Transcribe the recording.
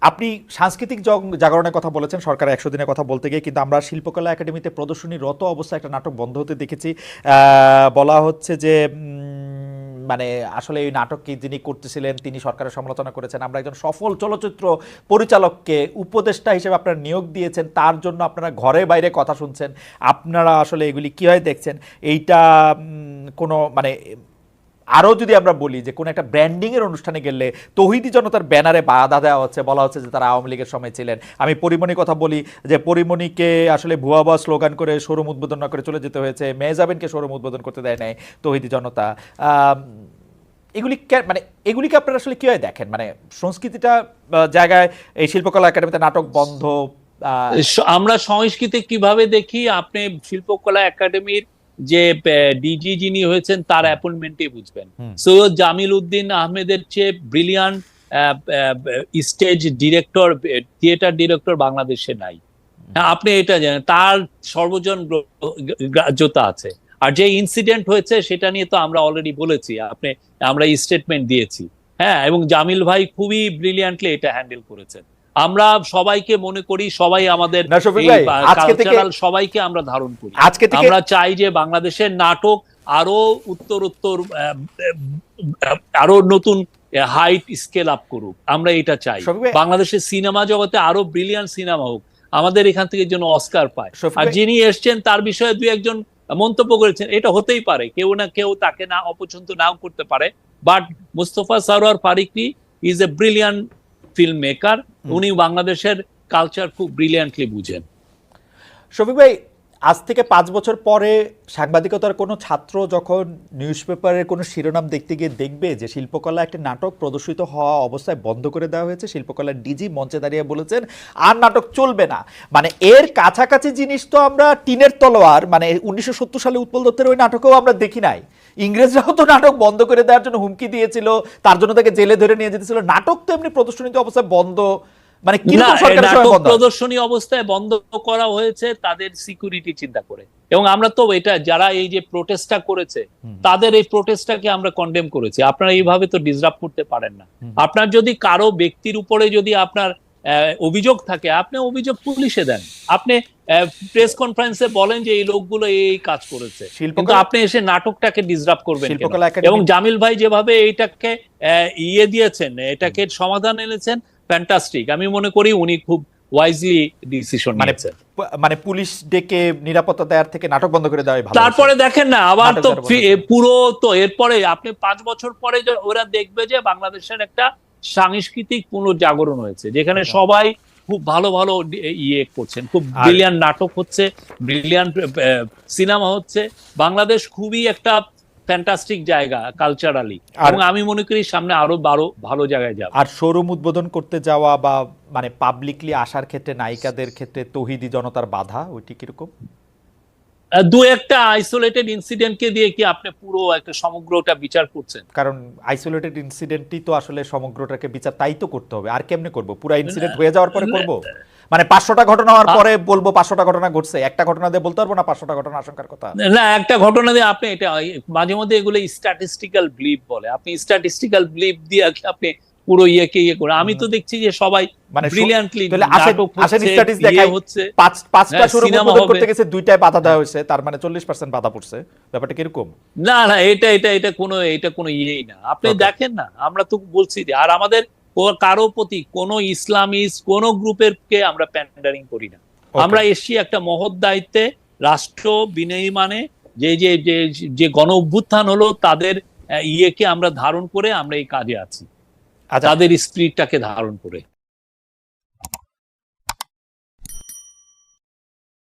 আপনি সাংস্কৃতিক জগ- জাগরণের কথা বলেছেন সরকার একশো দিনের কথা বলতে গিয়ে, কিন্তু আমরা শিল্পকলা একাডেমিতে প্রদর্শনীরত অবস্থায় একটা নাটক বন্ধ হতে দেখেছি। বলা হচ্ছে যে মানে আসলে এই নাটককে যিনি করতেছিলেন, তিনি সরকারের সমালোচনা করেছেন। আমরা একজন সফল চলচ্চিত্র পরিচালককে উপদেষ্টা হিসেবে আপনারা নিয়োগ দিয়েছেন, তার জন্য আপনারা ঘরে বাইরে কথা শুনছেন। আপনারা আসলে এগুলি কীভাবে দেখছেন? এইটা কোনো মানে আরও যদি আমরা বলি যে কোনো একটা ব্র্যান্ডিং এর অনুষ্ঠানে গেলে তহিদি জনতার ব্যানারে বাধা দেওয়া হচ্ছে, বলা হচ্ছে যে তারা আওয়ামী লীগের সময় ছিলেন। আমি পরিমণির কথা বলি যে পরিমণিকে আসলে ভুয়া ভুয়া স্লোগান করে শোরুম উদ্বোধন না করে চলে যেতে হয়েছে মেহজাবিনকে শোরুম উদ্বোধন করতে দেয় নাই তহিদি জনতা। এগুলি মানে এগুলিকে আপনারা আসলে কীভাবে দেখেন? মানে সংস্কৃতিটা জায়গায় এই শিল্পকলা একাডেমিতে নাটক বন্ধ আমরা সংস্কৃতি কীভাবে দেখি? আপনি শিল্পকলা একাডেমির যে ডিজি যিনি হয়েছেন তার অ্যাপয়েন্টমেন্টে বুঝবেন। সৈয়দ জামিল উদ্দিন আহমেদের চেয়ে brilliant stage director theatre director বাংলাদেশে নাই। হ্যাঁ, আপনি এটা জানেন তার সর্বজন গ্র- গ্রাহ্যতা আছে। আর যে ইনসিডেন্ট হয়েছে সেটা নিয়ে তো আমরা অলরেডি বলেছি আপনি আমরা স্টেটমেন্ট দিয়েছি। হ্যাঁ এবং জামিল ভাই খুবই ব্রিলিয়ান্টলি এটা হ্যান্ডেল করেছেন। আমরা সবাইকে মনে করি সবাই আমাদের সবাইকে আমরা ধারণ করি। আজকে আমরা চাই যে বাংলাদেশের নাটক আরও উত্তর উত্তর আরও নতুন হাইট স্কেল আপ করুক। আমরা এটা চাই। বাংলাদেশের সিনেমা জগতে আরও ব্রিলিয়ান্ট সিনেমা হোক আমাদের এখান থেকে যেন অস্কার পায়। আর যিনি এসছেন তার বিষয়ে দুই একজন মন্তব্য করেছেন। এটা হতেই পারে। কেউ না কেউ তাকে না অপছন্দ নাও করতে পারে। But Mustafa Sarwar Farooki is a brilliant film maker উনি বাংলাদেশের কালচার খুব ব্রিলিয়ান্টলি বুঝেন। শফিক ভাই আজ থেকে পাঁচ বছর পরে সাংবাদিকতার কোনো ছাত্র যখন নিউজ পেপারের কোনো শিরোনাম দেখতে গিয়ে দেখবে যে শিল্পকলা একটি নাটক প্রদর্শিত হওয়া অবস্থায় বন্ধ করে দেওয়া হয়েছে শিল্পকলার ডিজি মঞ্চে দাঁড়িয়ে বলেছেন আর নাটক চলবে না। মানে এর কাছাকাছি জিনিস তো আমরা টিনের তলোয়ার মানে উনিশশো সত্তর সালে উৎপল দত্তের ওই নাটকেও আমরা দেখি নাই। ইংরেজরাও তো নাটক বন্ধ করে দেওয়ার জন্য হুমকি দিয়েছিল তার জন্য তাকে জেলে ধরে নিয়ে যেতেছিল নাটক তো এমনি প্রদর্শনীতে অবস্থায় বন্ধ মানে? প্রদর্শনী অবস্থায় বন্ধ করা হয়েছে তাদের সিকিউরিটি চিন্তা করে। এবং আমরা তো এটা যারা এই যে প্রোটেস্টটা করেছে তাদের এই প্রোটেস্টটাকে আমরা কন্ডেম করেছি। আপনারা এইভাবে তো ডিসরাপ করতে পারেন না। আপনার যদি কারও ব্যক্তির উপরে যদি আপনার অভিযোগ থাকে আপনি অভিযোগ পুলিশে দেন। আপনি প্রেস কনফারেন্সে বলেন যে এই লোকগুলো এই কাজ করেছে। কিন্তু আপনি এসে নাটকটাকে ডিসরাপ করবেন এবং জামিল ভাই যেভাবে এইটাকে ইয়ে দিয়েছেন এটাকে সমাধান এনেছেন ফ্যান্টাস্টিক আমি মনে করি উনি খুব ওয়াইজলি ডিসিশন মানে নিয়েছেন। মানে পুলিশ ডেকে নিরাপত্তা দেওয়ার থেকে নাটক বন্ধ করে দেওয়াই ভালো তারপরে দেখেন না আবার তো। পুরো তো এরপরে আপনি পাঁচ বছর পরে ওরা দেখবে যে বাংলাদেশের একটা সাংস্কৃতিক পুনর্জাগরণ হয়েছে যেখানে। সবাই খুব ভালো ভালো ইয়ে করছেন খুব ব্রিলিয়ান্ট নাটক হচ্ছে ব্রিলিয়ান্ট সিনেমা হচ্ছে। বাংলাদেশ খুবই একটা ফ্যান্টাস্টিক জায়গা কালচারালি এবং আমি মনে করি সামনে আরও বারো ভালো জায়গায় যাবে। আর শোরুম উদ্বোধন করতে যাওয়া বা মানে পাবলিকলি আসার ক্ষেত্রে নায়িকাদের ক্ষেত্রে তহিদি জনতার বাধা ওইটি কীরকম? দু একটা আইসোলেটেড ইনসিডেন্টকে দিয়ে কি আপনি পুরো একটা সমগ্রটা বিচার করছেন? কারণ আইসোলেটেড ইনসিডেন্টই তো আসলে সমগ্রটাকে বিচার তাই তো করতে হবে। আর কেমনে করব? পুরো ইনসিডেন্ট হয়ে যাওয়ার পরে করব? মানে পাঁচশোটা ঘটনা হওয়ার পরে বলব পাঁচশোটা ঘটনা ঘটছে। একটা ঘটনা দিয়ে বলতে পারব না পাঁচশোটা ঘটনা আশঙ্কার কথা? না একটা ঘটনা দিয়ে আপনি এটা মাঝে মধ্যে এগুলো স্ট্যাটিস্টিক্যাল ব্লিপ বলে। আপনি স্ট্যাটিস্টিক্যাল ব্লিপ দিয়ে কি আপনি পুরো ইয়েকে ইয়ে করে। আমি তো দেখছি যে সবাই মানে ব্রিলিয়ান্টলি স্ট্যাটিস হচ্ছে পাঁচ পাঁচটা হ্যাঁ। করতে গেছে দুইটায় বাধা দেওয়া হয়েছে তার মানে চল্লিশ পার্সেন্ট বাধা পড়ছে। ব্যাপারটা কীরকম? না না এটা এটা এটা কোনো এটা কোনো ইয়েই না। আপনি দেখেন না আমরা তো বলছি যে আর আমাদের কারও প্রতি কোনো ইসলামিস কোন গ্রুপের কে আমরা প্যান্ডারিং করি না। আমরা এসছি একটা মহৎ দায়িত্বে রাষ্ট্র বিনির্মাণে যে যে যে যে গণ অভ্যুত্থান হলো তাদের ইয়েকে আমরা ধারণ করে আমরা এই কাজে আছি। তাদের স্পিরিটটাকে ধারণ করে।